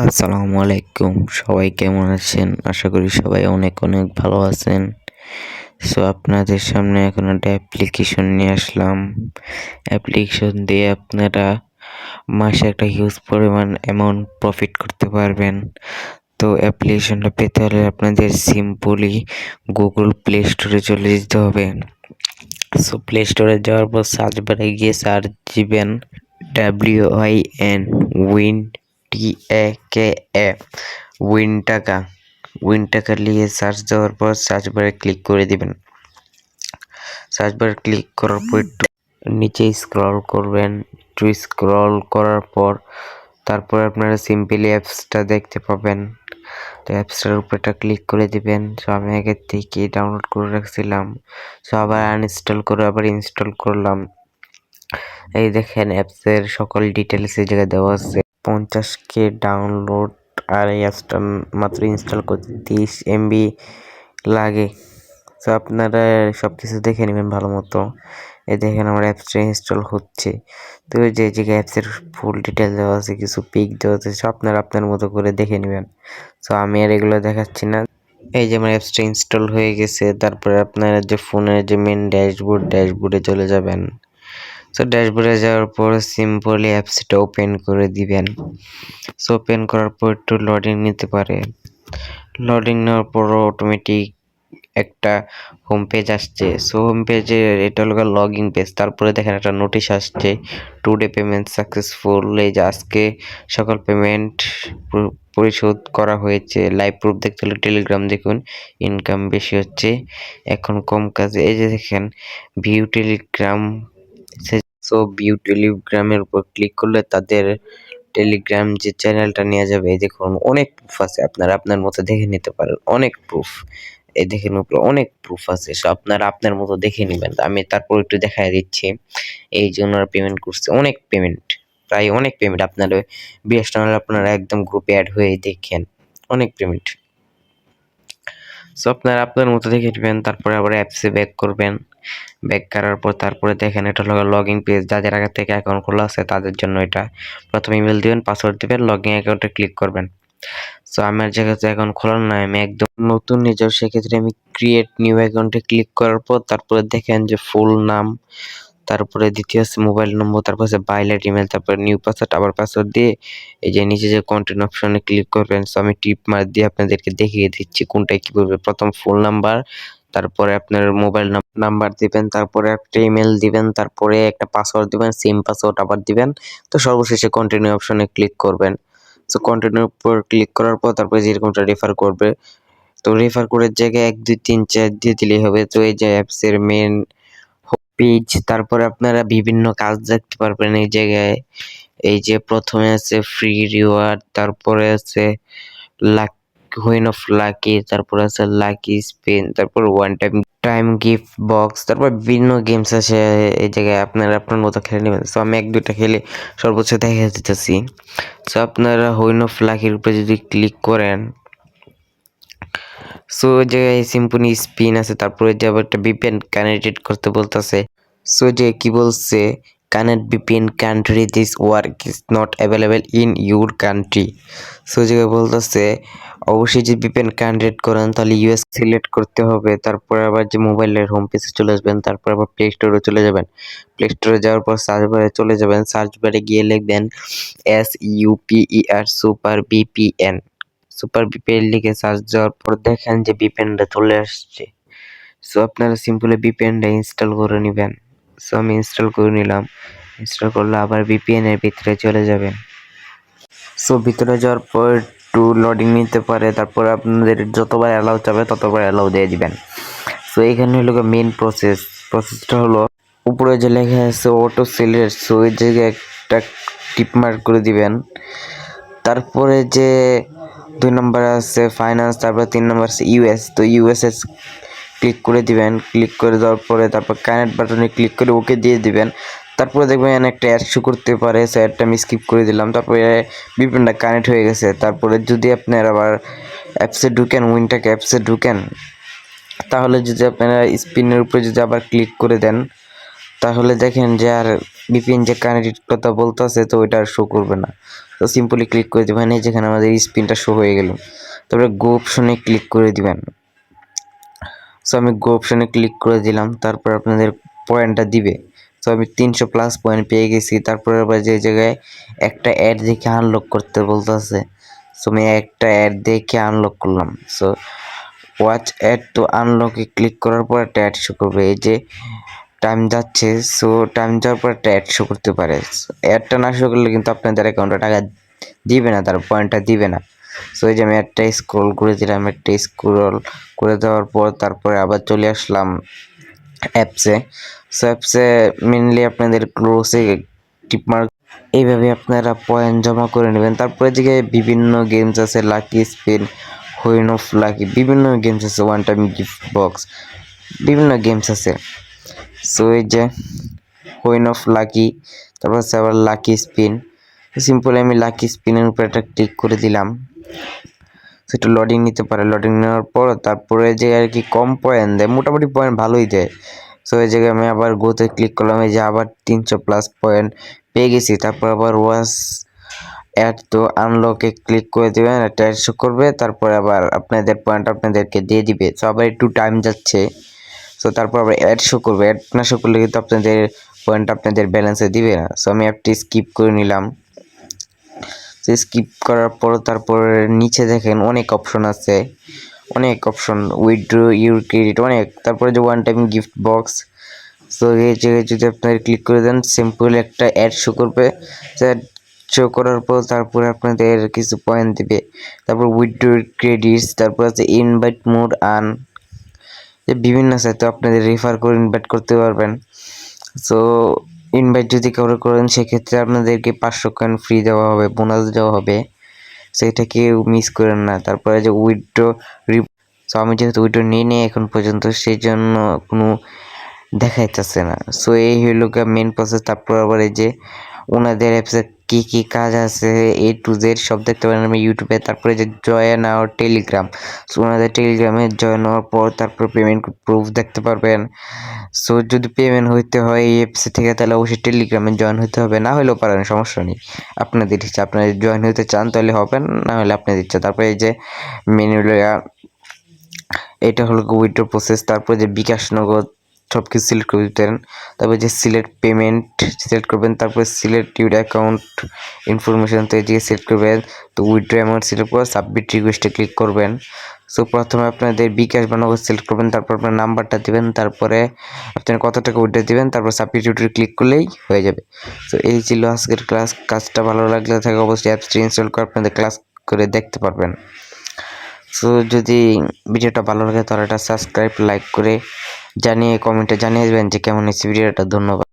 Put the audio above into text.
আসসালামু আলাইকুম। সবাই কেমন আছেন? আশা করি সবাই অনেক অনেক ভালো আছেন। সো আপনাদের সামনে এখন একটা অ্যাপ্লিকেশন নিয়ে আসলাম। অ্যাপ্লিকেশন দিয়ে আপনারা মাসে একটা হিউজ পরিমাণ অ্যামাউন্ট প্রফিট করতে পারবেন। তো অ্যাপ্লিকেশনটা পেতে হলে আপনাদের সিম্পলি গুগল প্লে স্টোরে চলে যেতে হবে। সো প্লে স্টোরে যাওয়ার পর সার্চ বারে গিয়ে সার্চ দিবেন W I N win T A K A win টাকা উইন টাকা লিখে সার্চ দেওয়ার পর সার্চ বারে ক্লিক করে দিবেন। সার্চ বারে ক্লিক করার পর একটু নিচে স্ক্রল করবেন। একটু স্ক্রল করার পর তারপর আপনারা সিম্পলি অ্যাপসটা দেখতে পাবেন। তো অ্যাপসটার উপরটা ক্লিক করে দিবেন। সো আমি আগে থেকে ডাউনলোড করে রাখছিলাম। সো আবার আনইনস্টল করে আবার ইনস্টল করলাম। এই দেখেন অ্যাপসের সকল ডিটেলস এই জায়গায় দেওয়া আছে। পঞ্চাশ কে ডাউনলোড আর এই অ্যাপসটা মাত্র ইনস্টল করতে তিরিশ এমবি লাগে। তো আপনারা সব কিছু দেখে নেবেন ভালো মতো। এই দেখেন আমার অ্যাপসটা ইনস্টল হচ্ছে। তো যে জায়গায় অ্যাপসের ফুল ডিটেল দেওয়া আছে, কিছু পিক দেওয়া আছে, সব আপনারা আপনার মতো করে দেখে নেবেন। তো আমি আর এগুলো দেখাচ্ছি না। এই যে আমার অ্যাপসটা ইনস্টল হয়ে গেছে, তারপরে আপনারা যে ফোনের যে মেন ড্যাশবোর্ড ড্যাশবোর্ডে চলে যাবেন। সো ড্যাশবোর্ডে যাওয়ার পর সিম্পলি অ্যাপসটা ওপেন করে দিবেন। সো ওপেন করার পর একটু লোডিং নিতে পারে। লোডিং নেওয়ার পর অটোমেটিক একটা হোম পেজ আসছে। সো হোম পেজে এটা হলো লগ ইন পেজ তারপরে দেখেন একটা নোটিশ আসছে টু ডে পেমেন্ট সাকসেসফুল এই যে আজকে সকল পেমেন্ট পরিশোধ করা হয়েছে। লাইভ প্রুফ দেখতে হলে টেলিগ্রাম দেখুন ইনকাম বেশি হচ্ছে। এখন কম কাজে, এই যে দেখেন ভিউ টেলিগ্রাম সো ভিউ টেলিগ্রামের উপর ক্লিক করলে তাদের টেলিগ্রাম যে চ্যানেলটা নেওয়া যাবে, এই দেখুন, অনেক প্রুফ আছে। আপনারা আপনার মতো দেখে নিতে পারেন। অনেক প্রুফ এই দেখেন উপরে অনেক প্রুফ আছে। সো আপনারা আপনার মতো দেখে নেবেন। আমি তারপর একটু দেখাই দিচ্ছি। এই যে ওনারা পেমেন্ট করছে, অনেক পেমেন্ট প্রায় অনেক পেমেন্ট আপনার বিএসএনএল আপনারা একদম গ্রুপে অ্যাড হয়ে দেখেন। অনেক পেমেন্ট সো আপনারা আপনার মতো দেখে নেবেন, তারপরে আবার অ্যাপসে ব্যাক করবেন। ব্যাক করার পর তারপরে দেখেন, এটা হলো লগ ইন পেজ যাদের আগে থেকে অ্যাকাউন্ট খোলা আছে, তাদের জন্য এটা। প্রথমে ইমেল দিবেন পাসওয়ার্ড দিবেন লগ ইন অ্যাকাউন্টে ক্লিক করবেন। সো আমার জায়গাতে অ্যাকাউন্ট খোলার নয় আমি একদম নতুন নিজেও সেক্ষেত্রে আমি ক্রিয়েট নিউ অ্যাকাউন্টে ক্লিক করার পর তারপরে দেখেন যে ফুল নাম। তারপরে দ্বিতীয় আছে মোবাইল নম্বর তারপর আছে বাইলেট ইমেল তারপরে নিউ পাসওয়ার্ড আবার পাসওয়ার্ড দিয়ে এই যে নিচে যে কন্টেন্ট অপশনে ক্লিক করবেন সো আমি টিপ মার দিয়ে আপনাদেরকে দেখিয়ে দিচ্ছি কোনটায় কী করবে। প্রথম ফুল নাম্বার তারপরে আপনার মোবাইল নাম্বার দিবেন, তারপরে একটা ইমেল দিবেন, তারপরে একটা পাসওয়ার্ড দিবেন সেম পাসওয়ার্ড আবার দিবেন, তো সর্বশেষে কন্টিনিউ অপশনে ক্লিক করবেন। সো কন্টিনিউর উপর ক্লিক করার পর তারপরে যেরকমটা রেফার করবে, তো রেফার করে জায়গায় এক, দুই, তিন, চার দিয়ে দিলেই হবে। তো এই যে অ্যাপসের মেন পেজ তারপরে আপনারা বিভিন্ন কাজ দেখতে পারবেন এই জায়গায়। এই যে প্রথমে আছে ফ্রি রিওয়ার্ড তারপরে আছে লাক হুইন অফ লাকি তারপর আছে লাকি স্পিন তারপর one time time gift box তারপর বিভিন্ন গেমস আছে এই জায়গায়। আপনারা আপনার মতো খেলে নেবেন। সো আমি এক দুটা খেলে সর্বোচ্চ দেখা দিতেছি। সো আপনারা হুইন অফ লাকির উপরে যদি ক্লিক করেন সো জায়গায় সিম্পনি স্পিন আছে। তারপরে যে আবার একটা বিপিএন কানেক্টেড করতে বলতেছে। সো যে কি বলছে connect VPN country this work is not available in your country so জায়গায় বলতেছে, অবশ্যই যে বিপিএন কানেক্ট করেন, তাহলে ইউএস সিলেক্ট করতে হবে। তারপরে আবার যে মোবাইলের হোম পেজে চলে আসবেন, তারপর আবার প্লে স্টোরে চলে যাবেন। প্লে স্টোরে যাওয়ার পর সার্চ বারে চলে যাবেন। সার্চ বারে গিয়ে লিখবেন S U P E R super VPN super VPN লিখে সার্চ দেওয়ার পর দেখেন যে বিপিএনটা চলে আসছে। সো আপনারা সিম্পলি বিপিএনটা ইনস্টল করে নেবেন। সো আমি ইনস্টল করে নিলাম। ইনস্টল করলে আবার বিপিএন এর ভিতরে চলে যাবেন সো ভিতরে যাওয়ার পর একটু লোডিং নিতে পারে, তারপর আপনাদের যতবার অ্যালাউ চাবে ততবার অ্যালাউ দিয়ে দিবেন। সো এখানে হলো মেন প্রসেস প্রসেসটা হলো, উপরে যে লেখা আছে অটো সিলেক্ট সো ওই জায়গায় একটা টিপ মার্ক করে দিবেন। তারপরে যে দুই নম্বর আছে ফাইন্যান্স তারপর তিন নম্বর আছে ইউএস তো ইউএস এস ক্লিক করে দিবেন। ক্লিক করে দেওয়ার পরে তারপর কানেক্ট বাটনে ক্লিক করে ওকে দিয়ে দিবেন। তারপরে দেখবেন একটা অ্যাড শো করতে পারে। সো অ্যাডটা আমি স্কিপ করে দিলাম। তারপরে বিপিনটা কানেক্ট হয়ে গেছে। তারপরে যদি আপনার আবার অ্যাপসে ঢুকেন উইনটাকে অ্যাপসে ঢুকেন, তাহলে যদি আপনারা স্পিনের উপরে যদি আবার ক্লিক করে দেন, তাহলে দেখেন যে আর ভিপিএন যে কানেক্টেড কথা বলতেছে, তো ওইটা আর শো করবে না। তো সিম্পলি ক্লিক করে দেবেন। এই যেখানে আমাদের স্পিনটা শো হয়ে গেল। তারপরে গো অপশনে ক্লিক করে দিবেন। সো আমি গো অপশনে ক্লিক করে দিলাম, তারপর আপনাদের পয়েন্টটা দিবে। তো আমি তিনশো প্লাস পয়েন্ট পেয়ে গেছি, তারপরে আবার যে জায়গায় একটা অ্যাড দেখে আনলক করতে বলতেছে। সো আমি একটা অ্যাড দেখে আনলক করলাম। সো ওয়াচ অ্যাড তো আনলকে ক্লিক করার পর একটা অ্যাড শো করবে। এই যে টাইম যাচ্ছে সো টাইম যাওয়ার পর একটা অ্যাড শো করতে পারে। অ্যাডটা না শো করলে কিন্তু আপনাদের অ্যাকাউন্টে টাকা দিবে না, তার পয়েন্টটা দিবে না। সো এই যে আমি একটা স্ক্রল করে দিলাম একটা স্ক্রল করে দেওয়ার পর তারপরে আবার চলে আসলাম অ্যাপসে সো অ্যাপসে মেনলি আপনাদের ক্লোজে টিপমার্ক এইভাবে আপনারা পয়েন্ট জমা করে নেবেন। তারপরে দিকে বিভিন্ন গেমস আছে lucky spin wheel of lucky বিভিন্ন গেমস আছে ওয়ান টাইম গিফট বক্স বিভিন্ন গেমস আছে। সো এই যে হুইন অফ লাকি তারপর আছে আবার লাকি স্পিন সিম্পলি আমি লাকি স্পিনের উপর একটা ক্লিক করে দিলাম। সেটা লোডিং নিতে পারে। লোডিং নেওয়ার পর তারপরে যে আর কি কম পয়েন্ট দেয়, মোটামুটি পয়েন্ট ভালোই দেয়। সো এই জায়গায় আমি আবার গোতে ক্লিক করলাম, এই যে আবার তিনশো প্লাস পয়েন্ট পেয়ে গেছি। তারপর আবার ওয়াস অ্যাড তো আনলকে ক্লিক করে দেবেন অ্যাড শো করবে। তারপরে আবার আপনাদের পয়েন্ট আপনাদেরকে দিয়ে দিবে। সো আবার একটু টাইম যাচ্ছে। সো তারপর আবার অ্যাড শো করবে। অ্যাড না শো করলে কিন্তু আপনাদের পয়েন্ট আপনাদের ব্যালেন্সে দিবে না। সো আমি অ্যাপটি স্কিপ করে নিলাম। সো স্কিপ করার পর তারপর নিচে দেখেন অনেক অপশন আছে। অনেক অপশন উইথড্র ইউর ক্রেডিট অনেক। তারপরে যে one time gift box so এই জায়গায় যদি আপনারা ক্লিক করে দেন সিম্পল একটা অ্যাড শো করবে। অ্যাড শো করার পর তারপরে আপনাদের কিছু পয়েন্ট দেবে। তারপর উইথড্র ক্রেডিটস তারপর আছে ইনভাইট মোড আন যে বিভিন্ন আছে তো আপনাদের রেফার করে ইনভাইট করতে পারবেন। সো ইনভাইট যদি কারও করেন, সেক্ষেত্রে আপনাদেরকে পাঁচশো কয়েন ফ্রি দেওয়া হবে বোনাস দেওয়া হবে। সেটা কেউ মিস করেন না। তারপরে যে উইড্রো সো আমি যেহেতু উইড্রো নিয়ে নিই এখন পর্যন্ত সেই জন্য কোনো দেখাইতেছে না। সো এই হইল মেন প্রসেস তারপর আবার এই যে ওনাদের অ্যাপসে কী কী কাজ আছে? এ টু জেড সব দেখতে পারেন আমি ইউটিউবে তারপরে যে জয়েন আওয়ার টেলিগ্রাম সো ওনাদের টেলিগ্রামে জয়েন হওয়ার পর তারপর পেমেন্ট প্রুফ দেখতে পারবেন। সো যদি পেমেন্ট হইতে হয় এই অ্যাপসে থেকে, তাহলে অবশ্যই টেলিগ্রামে জয়েন হতে হবে। না হলেও পারেন, সমস্যা নেই। আপনাদের ইচ্ছা, আপনারা জয়েন হতে চান, তাহলে হবেন না হলে আপনাদের ইচ্ছা। তারপরে এই যে মেনু এটা হলো উইথড্র প্রসেস তারপরে যে বিকাশ সব কিছু সিলেক্ট করে দিতেন তারপর যে সিলেক্ট পেমেন্ট সিলেক্ট করবেন, তারপরে সিলেক্ট ইউর অ্যাকাউন্ট ইনফরমেশন তো এদিকে সিলেক্ট করবেন। তো উইথড্র অ্যামাউন্ট সিলেক্ট করে সাবমিট রিকোয়েস্টে ক্লিক করবেন। সো প্রথমে আপনাদের বিকাশ বা নগদ সিলেক্ট করবেন, তারপর আপনার নাম্বারটা দিবেন, তারপরে আপনার কত টাকা উইথড্র দিবেন, তারপর সাবমিট ইউটিউবে ক্লিক করলেই হয়ে যাবে। তো এই ছিল আজকের ক্লাস কাজটা ভালো লাগলে থাকে অবশ্যই অ্যাপসটি ইনস্টল করে আপনাদের ক্লাস করে দেখতে পারবেন। সো যদি ভিডিওটা ভালো লাগে তাহলে এটা সাবস্ক্রাইব লাইক করে জানিয়ে কমেন্টে জানিয়ে দেবেন যে কেমন হয়েছে ভিডিওটা। ধন্যবাদ।